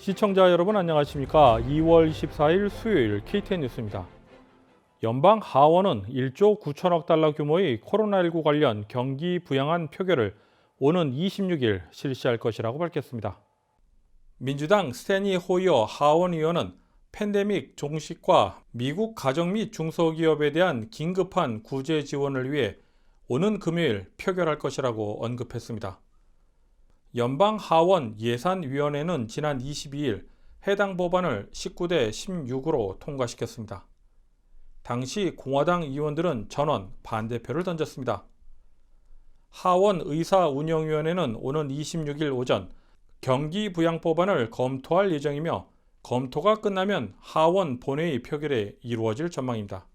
시청자 여러분 안녕하십니까? 2월 24일 수요일 KTN 뉴스입니다. 연방 하원은 1조 9천억 달러 규모의 코로나19 관련 경기 부양안 표결을 오는 26일 실시할 것이라고 밝혔습니다. 민주당 스테니 호이어 하원 의원은 팬데믹 종식과 미국 가정 및 중소기업에 대한 긴급한 구제 지원을 위해 오는 금요일 표결할 것이라고 언급했습니다. 연방 하원 예산위원회는 지난 22일 해당 법안을 19대 16으로 통과시켰습니다. 당시 공화당 의원들은 전원 반대표를 던졌습니다. 하원 의사 운영위원회는 오는 26일 오전 경기 부양 법안을 검토할 예정이며 검토가 끝나면 하원 본회의 표결에 이루어질 전망입니다.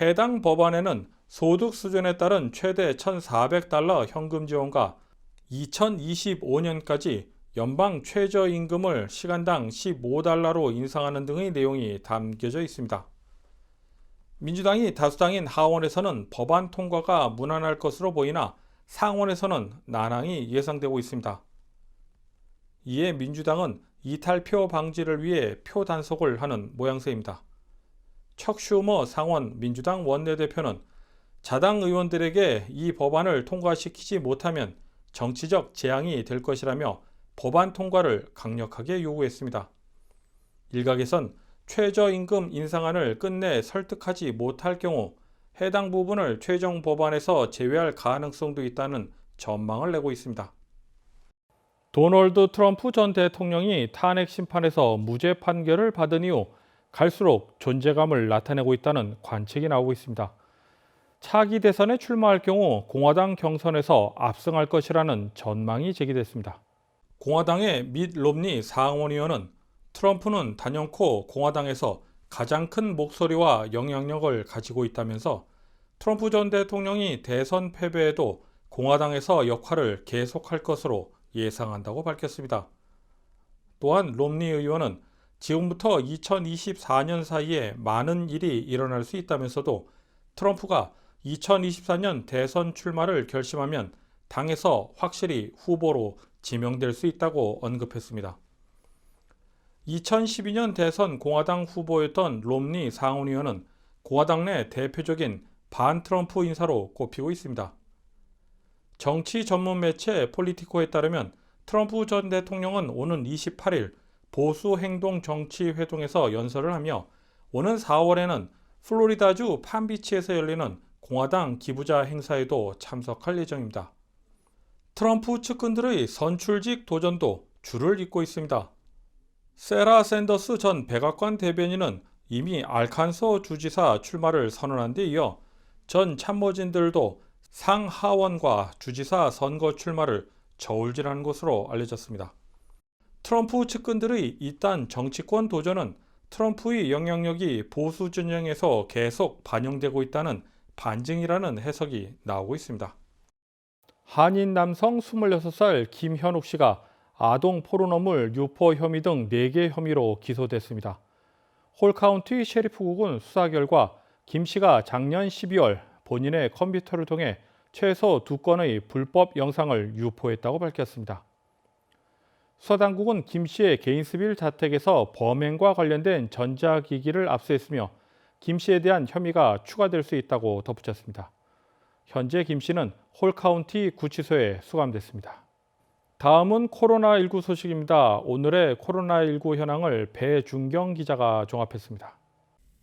해당 법안에는 소득 수준에 따른 최대 1,400달러 현금 지원과 2025년까지 연방 최저임금을 시간당 15달러로 인상하는 등의 내용이 담겨져 있습니다. 민주당이 다수당인 하원에서는 법안 통과가 무난할 것으로 보이나 상원에서는 난항이 예상되고 있습니다. 이에 민주당은 이탈표 방지를 위해 표 단속을 하는 모양새입니다. 척 슈머 상원 민주당 원내대표는 자당 의원들에게 이 법안을 통과시키지 못하면 정치적 재앙이 될 것이라며 법안 통과를 강력하게 요구했습니다. 일각에선 최저임금 인상안을 끝내 설득하지 못할 경우 해당 부분을 최종 법안에서 제외할 가능성도 있다는 전망을 내고 있습니다. 도널드 트럼프 전 대통령이 탄핵 심판에서 무죄 판결을 받은 이후 갈수록 존재감을 나타내고 있다는 관측이 나오고 있습니다. 차기 대선에 출마할 경우 공화당 경선에서 압승할 것이라는 전망이 제기됐습니다. 공화당의 밋 롬니 상원 의원은 트럼프는 단연코 공화당에서 가장 큰 목소리와 영향력을 가지고 있다면서 트럼프 전 대통령이 대선 패배에도 공화당에서 역할을 계속할 것으로 예상한다고 밝혔습니다. 또한 롬니 의원은 지금부터 2024년 사이에 많은 일이 일어날 수 있다면서도 트럼프가 2024년 대선 출마를 결심하면 당에서 확실히 후보로 지명될 수 있다고 언급했습니다. 2012년 대선 공화당 후보였던 롬니 상원 의원은 공화당 내 대표적인 반 트럼프 인사로 꼽히고 있습니다. 정치 전문 매체 폴리티코에 따르면 트럼프 전 대통령은 오는 28일 보수 행동 정치 회동에서 연설을 하며 오는 4월에는 플로리다주 판비치에서 열리는 공화당 기부자 행사에도 참석할 예정입니다. 트럼프 측근들의 선출직 도전도 줄을 잇고 있습니다. 세라 샌더스 전 백악관 대변인은 이미 알칸소 주지사 출마를 선언한 데 이어 전 참모진들도 상하원과 주지사 선거 출마를 저울질하는 것으로 알려졌습니다. 트럼프 측근들의 이딴 정치권 도전은 트럼프의 영향력이 보수 진영에서 계속 반영되고 있다는 반증이라는 해석이 나오고 있습니다. 한인 남성 26살 김현욱 씨가 아동 포르노물 유포 혐의 등 4개 혐의로 기소됐습니다. 홀카운티 셰리프국은 수사 결과 김 씨가 작년 12월 본인의 컴퓨터를 통해 최소 두 건의 불법 영상을 유포했다고 밝혔습니다. 수사당국은 김 씨의 게인스빌 자택에서 범행과 관련된 전자기기를 압수했으며 김 씨에 대한 혐의가 추가될 수 있다고 덧붙였습니다. 현재 김 씨는 홀카운티 구치소에 수감됐습니다. 다음은 코로나19 소식입니다. 오늘의 코로나19 현황을 배준경 기자가 종합했습니다.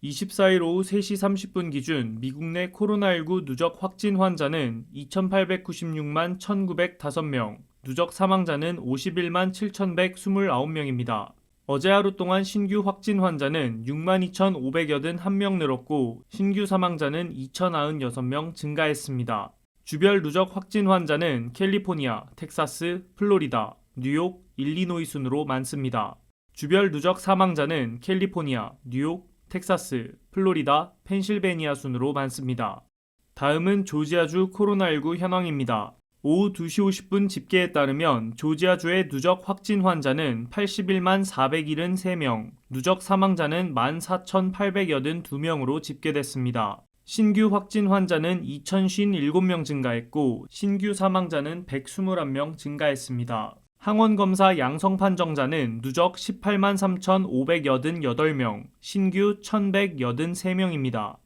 24일 오후 3시 30분 기준 미국 내 코로나19 누적 확진 환자는 2,896만 1,905명, 누적 사망자는 51만 7,129명입니다. 어제 하루 동안 신규 확진 환자는 62,581명 늘었고 신규 사망자는 2,096명 증가했습니다. 주별 누적 확진 환자는 캘리포니아, 텍사스, 플로리다, 뉴욕, 일리노이 순으로 많습니다. 주별 누적 사망자는 캘리포니아, 뉴욕, 텍사스, 플로리다, 펜실베니아 순으로 많습니다. 다음은 조지아주 코로나19 현황입니다. 오후 2시 50분 집계에 따르면 조지아주의 누적 확진 환자는 81만 473명, 누적 사망자는 14,882명으로 집계됐습니다. 신규 확진 환자는 2,057명 증가했고 신규 사망자는 121명 증가했습니다. 항원검사 양성 판정자는 누적 18만 3,588명, 신규 1,183명입니다.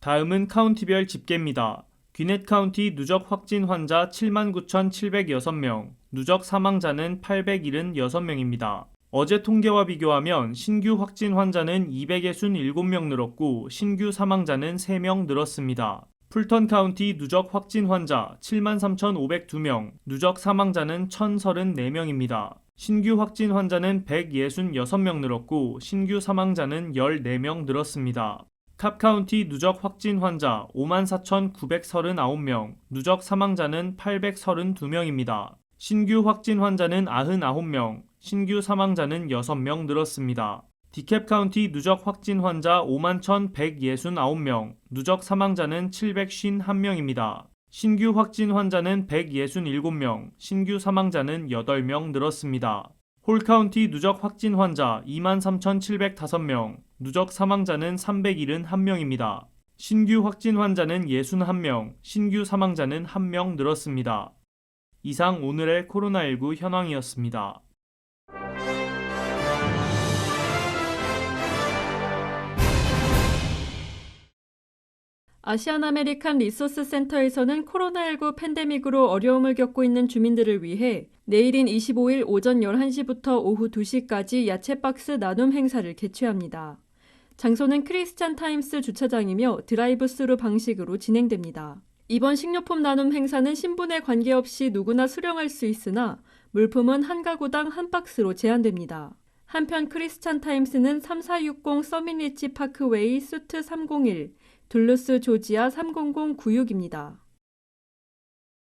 다음은 카운티별 집계입니다. 귀넷 카운티 누적 확진 환자 79,706명, 누적 사망자는 876명입니다. 어제 통계와 비교하면 신규 확진 환자는 267명 늘었고 신규 사망자는 3명 늘었습니다. 풀턴 카운티 누적 확진 환자 73,502명, 누적 사망자는 1,034명입니다. 신규 확진 환자는 166명 늘었고 신규 사망자는 14명 늘었습니다. 캅 카운티 누적 확진 환자 54,939명, 누적 사망자는 832명입니다. 신규 확진 환자는 99명, 신규 사망자는 6명 늘었습니다. 디캡 카운티 누적 확진 환자 51,169명, 누적 사망자는 751명입니다. 신규 확진 환자는 167명, 신규 사망자는 8명 늘었습니다. 홀 카운티 누적 확진 환자 23,705명, 누적 사망자는 371명입니다. 신규 확진 환자는 61명, 신규 사망자는 1명 늘었습니다. 이상 오늘의 코로나19 현황이었습니다. 아시안 아메리칸 리소스 센터에서는 코로나19 팬데믹으로 어려움을 겪고 있는 주민들을 위해 내일인 25일 오전 11시부터 오후 2시까지 야채 박스 나눔 행사를 개최합니다. 장소는 크리스찬 타임스 주차장이며 드라이브 스루 방식으로 진행됩니다. 이번 식료품 나눔 행사는 신분에 관계없이 누구나 수령할 수 있으나 물품은 한 가구당 한 박스로 제한됩니다. 한편 크리스찬 타임스는 3460 서밋리치 파크웨이 수트 301 둘루스 조지아 30096입니다.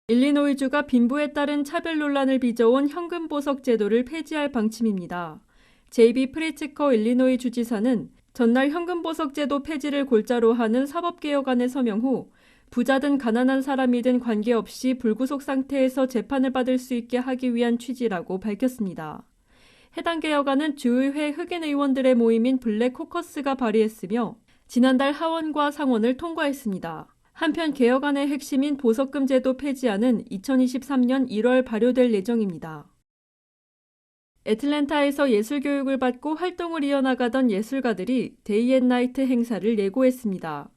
일리노이주가 빈부에 따른 차별 논란을 빚어온 현금 보석 제도를 폐지할 방침입니다. 제이비 프리츠커 일리노이 주지사는 전날 현금 보석 제도 폐지를 골자로 하는 사법개혁안에 서명 후 부자든 가난한 사람이든 관계없이 불구속 상태에서 재판을 받을 수 있게 하기 위한 취지라고 밝혔습니다. 해당 개혁안은 주의회 흑인 의원들의 모임인 블랙 코커스가 발의했으며 지난달 하원과 상원을 통과했습니다. 한편 개혁안의 핵심인 보석금 제도 폐지안은 2023년 1월 발효될 예정입니다. 애틀랜타에서 예술 교육을 받고 활동을 이어나가던 예술가들이 데이앤나이트 행사를 예고했습니다.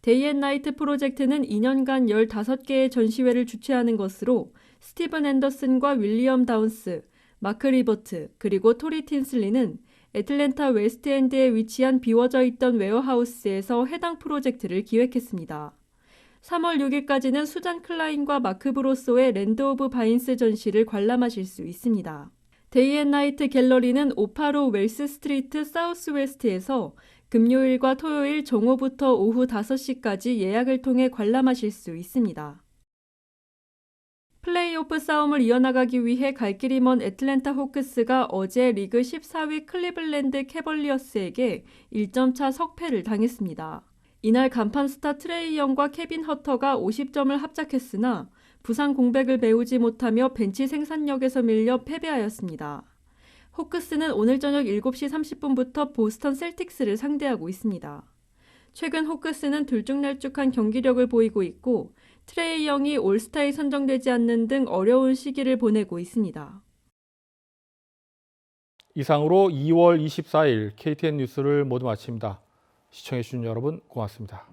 데이앤나이트 프로젝트는 2년간 15개의 전시회를 주최하는 것으로 스티븐 앤더슨과 윌리엄 다운스, 마크 리버트, 그리고 토리 틴슬리는 애틀랜타 웨스트엔드에 위치한 비워져 있던 웨어하우스에서 해당 프로젝트를 기획했습니다. 3월 6일까지는 수잔 클라인과 마크 브로소의 랜드 오브 바인스 전시를 관람하실 수 있습니다. 데이앤나이트 갤러리는 오파로 웰스 스트리트 사우스 웨스트에서 금요일과 토요일 정오부터 오후 5시까지 예약을 통해 관람하실 수 있습니다. 플레이오프 싸움을 이어나가기 위해 갈 길이 먼 애틀랜타 호크스가 어제 리그 14위 클리블랜드 캐벌리어스에게 1점 차 석패를 당했습니다. 이날 간판 스타 트레이 영과 케빈 허터가 50점을 합작했으나 부상 공백을 메우지 못하며 벤치 생산력에서 밀려 패배하였습니다. 호크스는 오늘 저녁 7시 30분부터 보스턴 셀틱스를 상대하고 있습니다. 최근 호크스는 들쭉날쭉한 경기력을 보이고 있고 트레이 영이 올스타에 선정되지 않는 등 어려운 시기를 보내고 있습니다. 이상으로 2월 24일 KTN 뉴스를 모두 마칩니다. 시청해주신 여러분 고맙습니다.